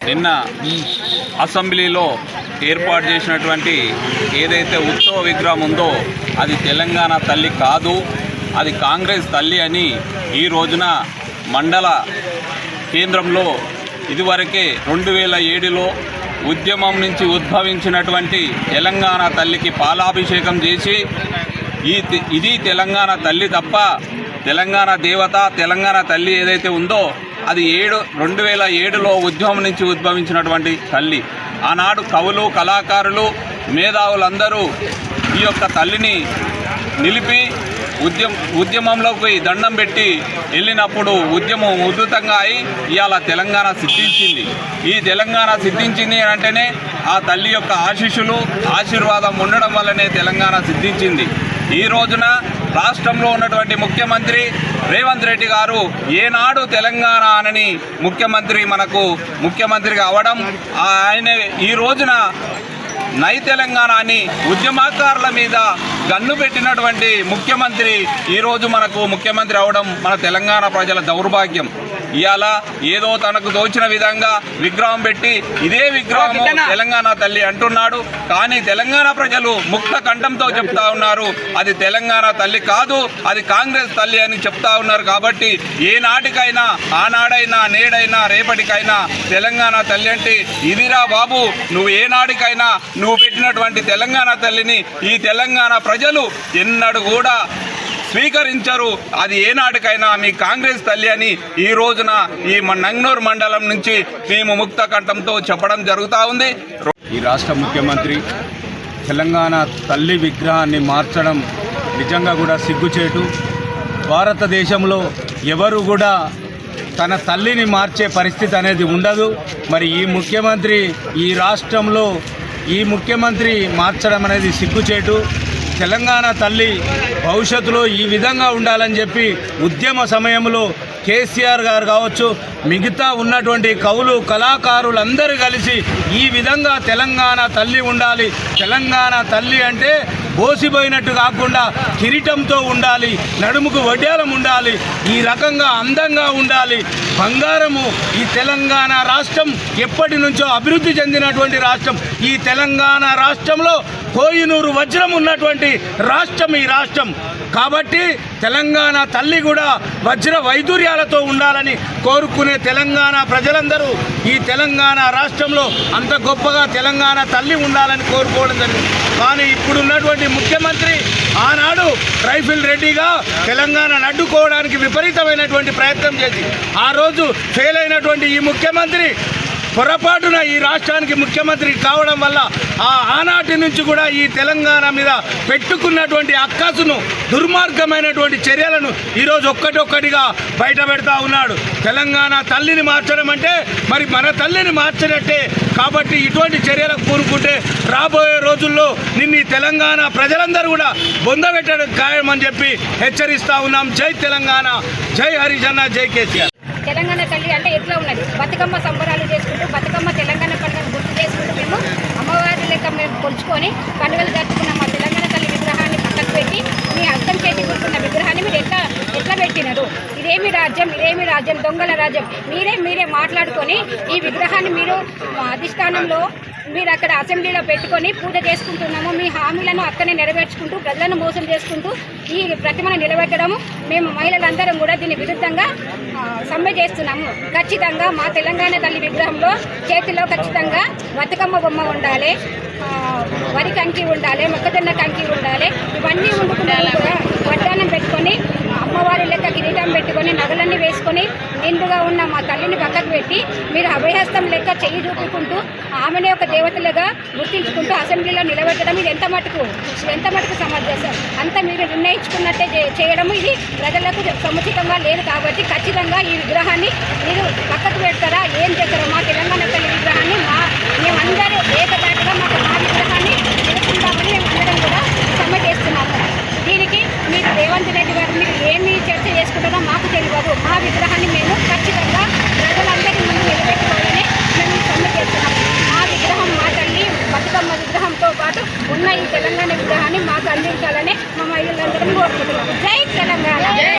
నిన్న అసెంబ్లీలో ఏర్పాటు చేసినటువంటి ఏదైతే ఉత్సవ విగ్రహం ఉందో అది తెలంగాణ తల్లి కాదు అది కాంగ్రెస్ తల్లి అని ఈ రోజున మండల కేంద్రంలో ఇదివరకే రెండు వేల ఏడులో ఉద్యమం నుంచి ఉద్భవించినటువంటి తెలంగాణ తల్లికి పాలాభిషేకం చేసి ఈ ఇది తెలంగాణ తల్లి తప్ప తెలంగాణ దేవత తెలంగాణ తల్లి ఏదైతే ఉందో అది ఏడు రెండు వేల ఏడులో ఉద్యమం నుంచి ఉద్భవించినటువంటి తల్లి. ఆనాడు కవులు కళాకారులు మేధావులందరూ ఈ యొక్క తల్లిని నిలిపి ఉద్యమ ఉద్యమంలోకి దండం పెట్టి వెళ్ళినప్పుడు ఉద్యమం ఉధృతంగా అయి ఇవాళ తెలంగాణ సిద్ధించింది. ఈ తెలంగాణ సిద్ధించింది అని అంటేనే ఆ తల్లి యొక్క ఆశీస్సులు ఆశీర్వాదం ఉండడం వల్లనే తెలంగాణ సిద్ధించింది. ఈ రోజున రాష్ట్రంలో ఉన్నటువంటి ముఖ్యమంత్రి రేవంత్ రెడ్డి గారు ఏనాడు తెలంగాణ అనని ముఖ్యమంత్రి మనకు ముఖ్యమంత్రిగా అవడం ఆయన ఈ రోజున నై తెలంగాణ అని ఉద్యమకారుల మీద గన్ను పెట్టినటువంటి ముఖ్యమంత్రి ఈరోజు మనకు ముఖ్యమంత్రి అవడం మన తెలంగాణ ప్రజల దౌర్భాగ్యం. ఇవాళ ఏదో తనకు దోచిన విధంగా విగ్రహం పెట్టి ఇదే విగ్రహం తెలంగాణ తల్లి అంటున్నాడు. కానీ తెలంగాణ ప్రజలు ముక్త కంఠంతో చెప్తా ఉన్నారు. అది తెలంగాణ తల్లి కాదు అది కాంగ్రెస్ తల్లి అని చెప్తా ఉన్నారు కాబట్టి ఏ నాటికైనా ఆనాడైనా నేడైనా రేపటికైనా తెలంగాణ తల్లి అంటే ఇదిరా బాబు నువ్వు ఏ నాటికైనా నువ్వు పెట్టినటువంటి తెలంగాణ తల్లిని ఈ తెలంగాణ ప్రజలు ఎన్నడూ కూడా స్వీకరించరు. అది ఏనాటికైనా మీ కాంగ్రెస్ తల్లి అని ఈ రోజున ఈ మన నంగనూరు మండలం నుంచి మేము ముక్త కంఠంతో చెప్పడం జరుగుతూ ఉంది. ఈ రాష్ట్ర ముఖ్యమంత్రి తెలంగాణ తల్లి విగ్రహాన్ని మార్చడం నిజంగా కూడా సిగ్గుచేటు. భారతదేశంలో ఎవరు కూడా తన తల్లిని మార్చే పరిస్థితి అనేది ఉండదు. మరి ఈ ముఖ్యమంత్రి ఈ రాష్ట్రంలో ఈ ముఖ్యమంత్రి మార్చడం అనేది సిగ్గుచేటు. తెలంగాణ తల్లి భవిష్యత్తులో ఈ విధంగా ఉండాలని చెప్పి ఉద్యమ సమయంలో కేసీఆర్ గారు కావచ్చు మిగతా ఉన్నటువంటి కవులు కళాకారులందరూ కలిసి ఈ విధంగా తెలంగాణ తల్లి ఉండాలి. తెలంగాణ తల్లి అంటే బోసిపోయినట్టు కాకుండా కిరీటంతో ఉండాలి నడుముకు వడ్డాలం ఉండాలి ఈ రకంగా అందంగా ఉండాలి. బంగారము ఈ తెలంగాణ రాష్ట్రం ఎప్పటి నుంచో అభివృద్ధి చెందినటువంటి రాష్ట్రం. ఈ తెలంగాణ రాష్ట్రంలో కోయినూరు వజ్రం ఉన్నటువంటి రాష్ట్రం ఈ రాష్ట్రం. కాబట్టి తెలంగాణ తల్లి కూడా వజ్ర వైదూర్యాలతో ఉండాలని కోరుకునే తెలంగాణ ప్రజలందరూ ఈ తెలంగాణ రాష్ట్రంలో అంత గొప్పగా తెలంగాణ తల్లి ఉండాలని కోరుకోవడం జరిగింది. కానీ ఇప్పుడున్నటువంటి ముఖ్యమంత్రి ఆనాడు రైఫిల్ రెడ్డిగా తెలంగాణను అడ్డుకోవడానికి విపరీతమైనటువంటి ప్రయత్నం చేసి ఆ రోజు ఫెయిల్ అయినటువంటి ఈ ముఖ్యమంత్రి పొరపాటున ఈ రాష్ట్రానికి ముఖ్యమంత్రి కావడం వల్ల ఆ ఆనాటి నుంచి కూడా ఈ తెలంగాణ మీద పెట్టుకున్నటువంటి అక్కసును దుర్మార్గమైనటువంటి చర్యలను ఈరోజు ఒక్కటొక్కటిగా బయట పెడతా ఉన్నాడు. తెలంగాణ తల్లిని మార్చడం అంటే మరి మన తల్లిని మార్చినట్టే కాబట్టి ఇటువంటి చర్యలకు కూరుకుంటే రాబోయే రోజుల్లో నిన్ను ఈ తెలంగాణ ప్రజలందరూ కూడా బొందబెట్టడం ఖాయమని చెప్పి హెచ్చరిస్తా ఉన్నాం. జై తెలంగాణ జై హరిజన్న జై కేసీఆర్. తెలంగాణ తల్లి అంటే ఎట్లా ఉన్నది? బతుకమ్మ సంబరాలు చేసుకుంటూ బతుకమ్మ తెలంగాణ పండుగను గుర్తు చేసుకుంటూ మేము అమ్మవారి లెక్క మేము కొలుచుకొని పండుగలు జరుపుకున్న మా తెలంగాణ తల్లి విగ్రహాన్ని పక్కకు పెట్టి మీ అర్థం చేతి కూర్చున్న విగ్రహాన్ని మీరు ఎట్లా ఎట్లా పెట్టినారు? ఇదేమి రాజ్యం ఇదేమి రాజ్యం దొంగల రాజ్యం? మీరే మీరే మాట్లాడుకొని ఈ విగ్రహాన్ని మీరు అధిష్టానంలో మీరు అక్కడ అసెంబ్లీలో పెట్టుకొని పూజ చేసుకుంటున్నాము. మీ హామీలను అక్కడే నెరవేర్చుకుంటూ ప్రజలను మోసం చేసుకుంటూ ఈ ప్రతిమను నిలబెట్టడము మేము మహిళలందరం కూడా దీని విరుద్ధంగా సమ్మె చేస్తున్నాము. ఖచ్చితంగా మా తెలంగాణ తల్లి విగ్రహంలో చేతిలో ఖచ్చితంగా బతుకమ్మ బొమ్మ ఉండాలి వరి కంకి ఉండాలి మొక్కజొన్న కంకి ఉండాలి ఇవన్నీ వండుకున్నాము కూడా వడ్డానం పెట్టుకొని అమ్మవారి లెక్క కిరీటం పెట్టుకొని నగలన్నీ వేసుకొని నిండుగా ఉన్న మా తల్లిని పెట్టి మీరు అభయహస్తం లెక్క చెయ్యి చూపుకుంటూ ఆమెనే ఒక దేవతలుగా గుర్తించుకుంటూ అసెంబ్లీలో నిలబెట్టడం ఇది ఎంత మటుకు? ఎంత మటుకు సమంజసం అంత మీరు నిర్ణయించుకున్నట్టే చేయడం చేయడము ఇది ప్రజలకు సముచితంగా లేదు కాబట్టి ఖచ్చితంగా ఈ విగ్రహాన్ని